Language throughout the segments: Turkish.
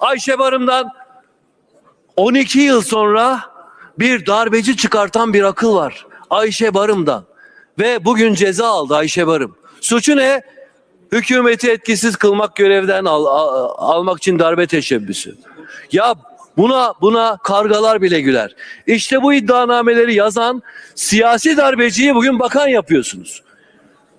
Ayşe Barım'dan 12 yıl sonra bir darbeci çıkartan bir akıl var. Ayşe Barım'dan. Ve bugün ceza aldı Ayşe Barım. Suçu ne? Hükümeti etkisiz kılmak görevden al- al- almak için darbe teşebbüsü. Ya buna buna kargalar bile güler. İşte bu iddianameleri yazan siyasi darbeciyi bugün bakan yapıyorsunuz.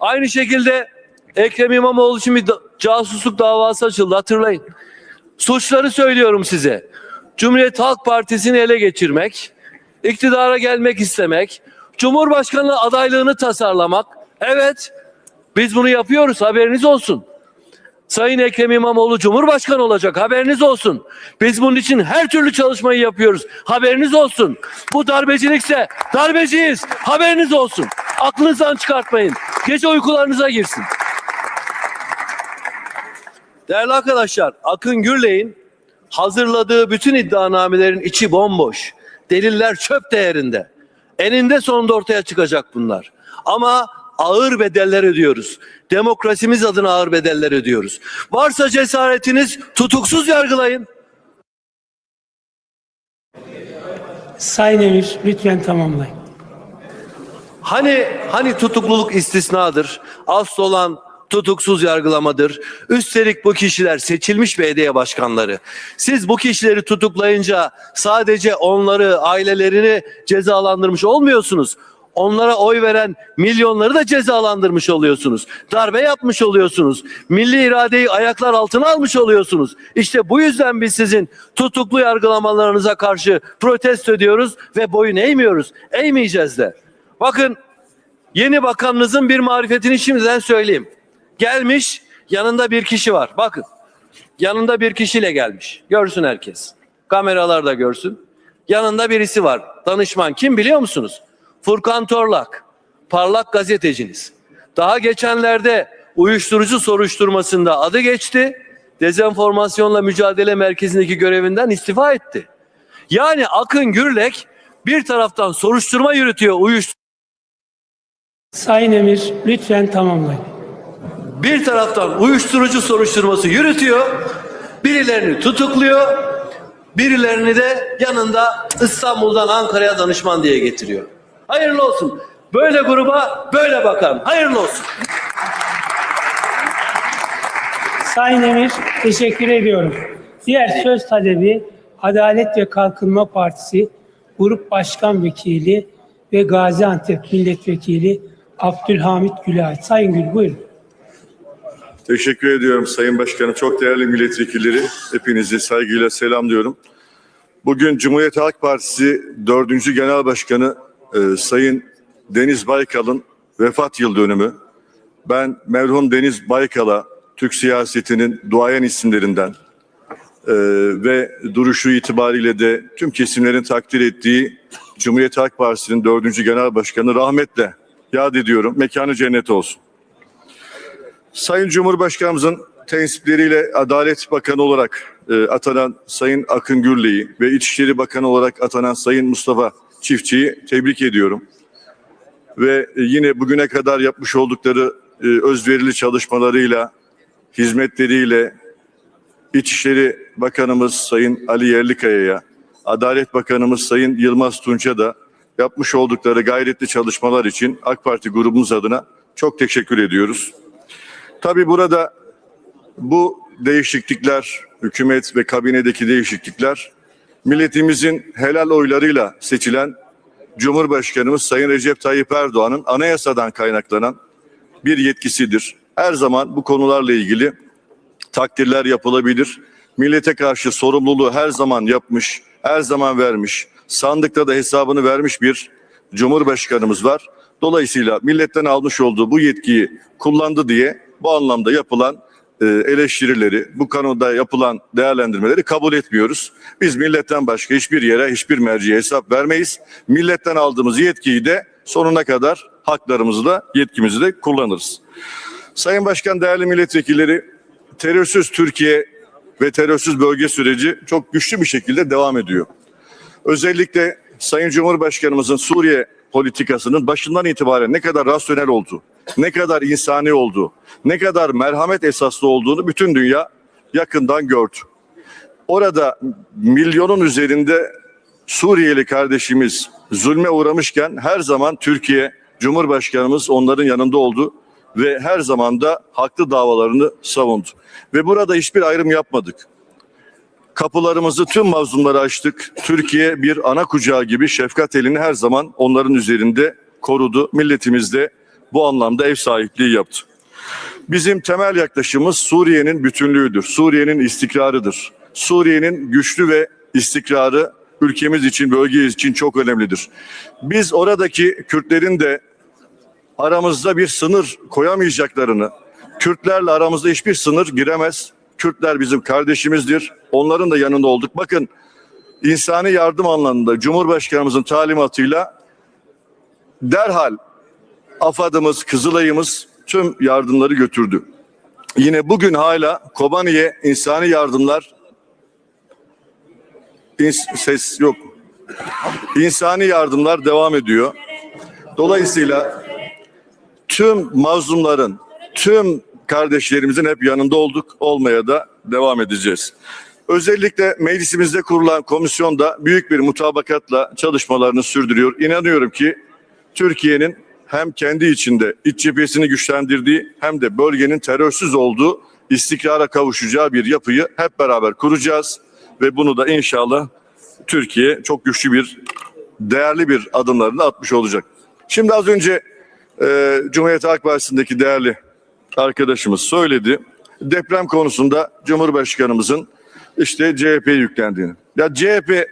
Aynı şekilde Ekrem İmamoğlu için bir da- casusluk davası açıldı hatırlayın. Suçları söylüyorum size. Cumhuriyet Halk Partisi'ni ele geçirmek, iktidara gelmek istemek, Cumhurbaşkanlığı adaylığını tasarlamak. Evet, biz bunu yapıyoruz haberiniz olsun. Sayın Ekrem İmamoğlu Cumhurbaşkanı olacak haberiniz olsun. Biz bunun için her türlü çalışmayı yapıyoruz. Haberiniz olsun. Bu darbecilikse darbeciyiz. Haberiniz olsun. Aklınızdan çıkartmayın. Gece uykularınıza girsin. Değerli arkadaşlar, Akın Gürley'in hazırladığı bütün iddianamelerin içi bomboş. Deliller çöp değerinde. Eninde sonunda ortaya çıkacak bunlar. Ama ağır bedeller ödüyoruz. Demokrasimiz adına ağır bedeller ödüyoruz. Varsa cesaretiniz tutuksuz yargılayın. Sayın Emir lütfen tamamlayın. Hani hani tutukluluk istisnadır. Asıl olan tutuksuz yargılamadır. Üstelik bu kişiler seçilmiş belediye başkanları. Siz bu kişileri tutuklayınca sadece onları, ailelerini cezalandırmış olmuyorsunuz. Onlara oy veren milyonları da cezalandırmış oluyorsunuz. Darbe yapmış oluyorsunuz. Milli iradeyi ayaklar altına almış oluyorsunuz. İşte bu yüzden biz sizin tutuklu yargılamalarınıza karşı protesto ediyoruz ve boyun eğmiyoruz. Eğmeyeceğiz de. Bakın yeni bakanınızın bir marifetini şimdiden söyleyeyim. Gelmiş yanında bir kişi var. Bakın yanında bir kişiyle gelmiş. Görsün herkes. Kameralar da görsün. Yanında birisi var. Danışman kim biliyor musunuz? Furkan Torlak. Parlak gazeteciniz. Daha geçenlerde uyuşturucu soruşturmasında adı geçti. Dezenformasyonla mücadele merkezindeki görevinden istifa etti. Yani Akın Gürlek bir taraftan soruşturma yürütüyor uyuşturucu Sayın Emir lütfen tamamlayın. Bir taraftan uyuşturucu soruşturması yürütüyor, birilerini tutukluyor, birilerini de yanında İstanbul'dan Ankara'ya danışman diye getiriyor. Hayırlı olsun. Böyle gruba böyle bakan. Hayırlı olsun. Sayın Emir teşekkür ediyorum. Diğer söz talebi Adalet ve Kalkınma Partisi Grup Başkan Vekili ve Gaziantep Milletvekili Abdülhamit Gülay. Sayın Gül buyurun. Teşekkür ediyorum Sayın Başkanım. Çok değerli milletvekilleri. Hepinizi saygıyla selamlıyorum. Bugün Cumhuriyet Halk Partisi 4. Genel Başkanı e, Sayın Deniz Baykal'ın vefat yıl dönümü. Ben merhum Deniz Baykal'a Türk siyasetinin duayen isimlerinden e, ve duruşu itibariyle de tüm kesimlerin takdir ettiği Cumhuriyet Halk Partisi'nin 4. Genel Başkanı rahmetle yad ediyorum. Mekanı cennet olsun. Sayın Cumhurbaşkanımızın tensipleriyle Adalet Bakanı olarak e, atanan Sayın Akın Gürley'i ve İçişleri Bakanı olarak atanan Sayın Mustafa Çiftçi'yi tebrik ediyorum. Ve e, yine bugüne kadar yapmış oldukları e, özverili çalışmalarıyla, hizmetleriyle İçişleri Bakanımız Sayın Ali Yerlikaya'ya, Adalet Bakanımız Sayın Yılmaz Tunç'a da yapmış oldukları gayretli çalışmalar için AK Parti grubumuz adına çok teşekkür ediyoruz. Tabii burada bu değişiklikler, hükümet ve kabinedeki değişiklikler milletimizin helal oylarıyla seçilen Cumhurbaşkanımız Sayın Recep Tayyip Erdoğan'ın anayasadan kaynaklanan bir yetkisidir. Her zaman bu konularla ilgili takdirler yapılabilir. Millete karşı sorumluluğu her zaman yapmış, her zaman vermiş. Sandıkta da hesabını vermiş bir Cumhurbaşkanımız var. Dolayısıyla milletten almış olduğu bu yetkiyi kullandı diye bu anlamda yapılan e, eleştirileri, bu konuda yapılan değerlendirmeleri kabul etmiyoruz. Biz milletten başka hiçbir yere, hiçbir merciye hesap vermeyiz. Milletten aldığımız yetkiyi de sonuna kadar haklarımızı da yetkimizi de kullanırız. Sayın Başkan, değerli milletvekilleri, terörsüz Türkiye ve terörsüz bölge süreci çok güçlü bir şekilde devam ediyor. Özellikle Sayın Cumhurbaşkanımızın Suriye politikasının başından itibaren ne kadar rasyonel olduğu, ne kadar insani olduğu, ne kadar merhamet esaslı olduğunu bütün dünya yakından gördü. orada milyonun üzerinde Suriyeli kardeşimiz zulme uğramışken her zaman Türkiye Cumhurbaşkanımız onların yanında oldu ve her zaman da haklı davalarını savundu. Ve burada hiçbir ayrım yapmadık. Kapılarımızı tüm mazlumlara açtık. Türkiye bir ana kucağı gibi şefkat elini her zaman onların üzerinde korudu. Milletimiz de bu anlamda ev sahipliği yaptı. Bizim temel yaklaşımımız Suriye'nin bütünlüğüdür. Suriye'nin istikrarıdır. Suriye'nin güçlü ve istikrarı ülkemiz için, bölge için çok önemlidir. Biz oradaki Kürtlerin de aramızda bir sınır koyamayacaklarını, Kürtlerle aramızda hiçbir sınır giremez. Kürtler bizim kardeşimizdir. Onların da yanında olduk. Bakın insani yardım anlamında Cumhurbaşkanımızın talimatıyla derhal AFAD'ımız, Kızılay'ımız tüm yardımları götürdü. Yine bugün hala Kobani'ye insani yardımlar ins- ses yok. İnsani yardımlar devam ediyor. Dolayısıyla tüm mazlumların, tüm kardeşlerimizin hep yanında olduk, olmaya da devam edeceğiz. Özellikle meclisimizde kurulan komisyonda büyük bir mutabakatla çalışmalarını sürdürüyor. İnanıyorum ki Türkiye'nin hem kendi içinde iç cephesini güçlendirdiği hem de bölgenin terörsüz olduğu istikrara kavuşacağı bir yapıyı hep beraber kuracağız ve bunu da inşallah Türkiye çok güçlü bir değerli bir adımlarını atmış olacak. Şimdi az önce e, Cumhuriyet Halk Partisi'ndeki değerli arkadaşımız söyledi. Deprem konusunda Cumhurbaşkanımızın işte CHP'ye yüklendiğini. Ya CHP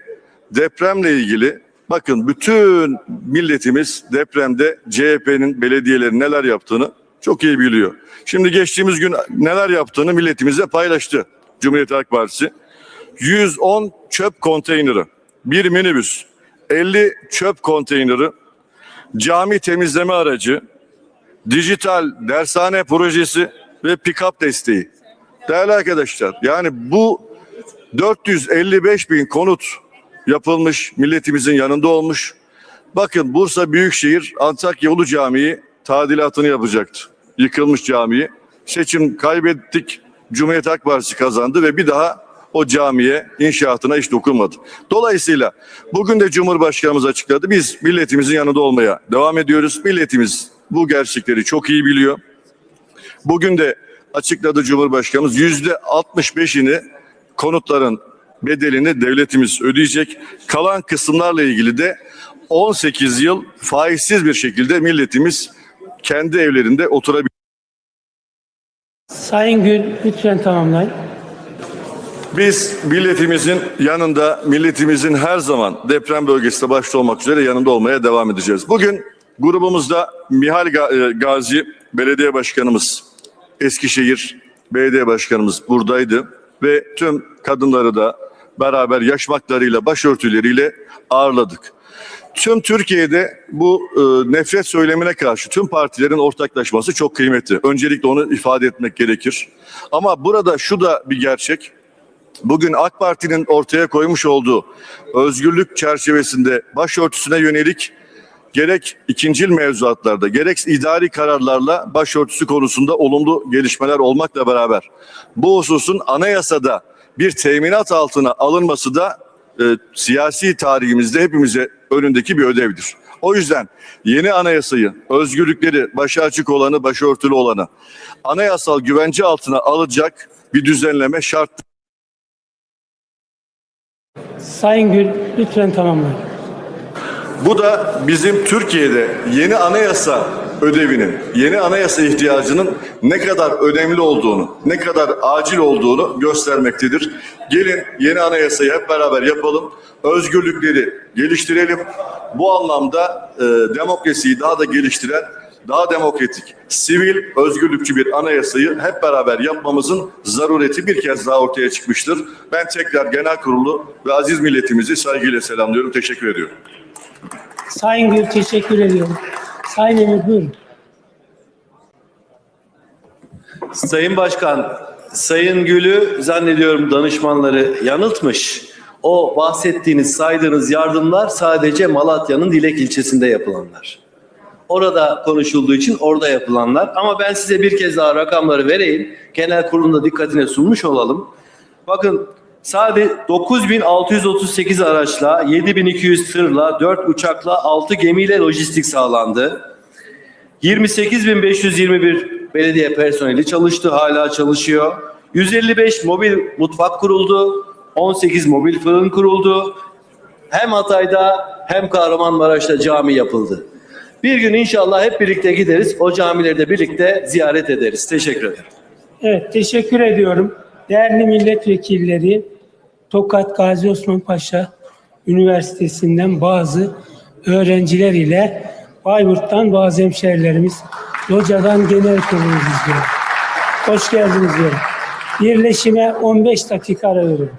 depremle ilgili bakın bütün milletimiz depremde CHP'nin belediyeleri neler yaptığını çok iyi biliyor. Şimdi geçtiğimiz gün neler yaptığını milletimizle paylaştı Cumhuriyet Halk Partisi. 110 çöp konteyneri, bir minibüs, 50 çöp konteyneri, cami temizleme aracı, dijital dershane projesi ve pick-up desteği. Değerli arkadaşlar yani bu 455 bin konut yapılmış milletimizin yanında olmuş. Bakın Bursa Büyükşehir Antakya Ulu Camii tadilatını yapacaktı. Yıkılmış camiyi. Seçim kaybettik. Cumhuriyet Halk Partisi kazandı ve bir daha o camiye inşaatına hiç dokunmadı. Dolayısıyla bugün de Cumhurbaşkanımız açıkladı. Biz milletimizin yanında olmaya devam ediyoruz. Milletimiz bu gerçekleri çok iyi biliyor. Bugün de açıkladı Cumhurbaşkanımız yüzde 65'ini konutların bedelini devletimiz ödeyecek. Kalan kısımlarla ilgili de 18 yıl faizsiz bir şekilde milletimiz kendi evlerinde oturabilir. Sayın Gül lütfen tamamlayın. Biz milletimizin yanında, milletimizin her zaman deprem bölgesinde başta olmak üzere yanında olmaya devam edeceğiz. Bugün grubumuzda Mihal e, Gazi Belediye Başkanımız, Eskişehir Belediye Başkanımız buradaydı ve tüm kadınları da beraber yaşmaklarıyla, başörtüleriyle ağırladık. Tüm Türkiye'de bu e, nefret söylemine karşı tüm partilerin ortaklaşması çok kıymetli. Öncelikle onu ifade etmek gerekir. Ama burada şu da bir gerçek. Bugün AK Parti'nin ortaya koymuş olduğu özgürlük çerçevesinde başörtüsüne yönelik gerek ikincil mevzuatlarda gerek idari kararlarla başörtüsü konusunda olumlu gelişmeler olmakla beraber bu hususun anayasada bir teminat altına alınması da e, siyasi tarihimizde hepimize önündeki bir ödevdir. O yüzden yeni anayasayı, özgürlükleri, başı açık olanı, başörtülü olanı anayasal güvence altına alacak bir düzenleme şart. Sayın Gül lütfen tamamlayın. Bu da bizim Türkiye'de yeni anayasa ödevinin, yeni anayasa ihtiyacının ne kadar önemli olduğunu, ne kadar acil olduğunu göstermektedir. Gelin yeni anayasayı hep beraber yapalım. Özgürlükleri geliştirelim. Bu anlamda e, demokrasiyi daha da geliştiren, daha demokratik, sivil, özgürlükçü bir anayasayı hep beraber yapmamızın zarureti bir kez daha ortaya çıkmıştır. Ben tekrar genel kurulu ve aziz milletimizi saygıyla selamlıyorum. Teşekkür ediyorum. Sayın Gül teşekkür ediyorum. Sayın Emir buyurun. Sayın Başkan, Sayın Gül'ü zannediyorum danışmanları yanıltmış. O bahsettiğiniz, saydığınız yardımlar sadece Malatya'nın Dilek ilçesinde yapılanlar. Orada konuşulduğu için orada yapılanlar. Ama ben size bir kez daha rakamları vereyim. Genel kurulunda dikkatine sunmuş olalım. Bakın Sadece 9638 araçla, 7200 tırla, 4 uçakla, 6 gemiyle lojistik sağlandı. 28521 belediye personeli çalıştı, hala çalışıyor. 155 mobil mutfak kuruldu. 18 mobil fırın kuruldu. Hem Hatay'da hem Kahramanmaraş'ta cami yapıldı. Bir gün inşallah hep birlikte gideriz. O camileri de birlikte ziyaret ederiz. Teşekkür ederim. Evet, teşekkür ediyorum. Değerli milletvekilleri, Tokat Gazi Osman Paşa Üniversitesi'nden bazı öğrenciler ile Bayburt'tan bazı hemşehrilerimiz, Loca'dan genel kurulumuz izliyor. Hoş geldiniz diyorum. Birleşime 15 dakika ara veriyorum.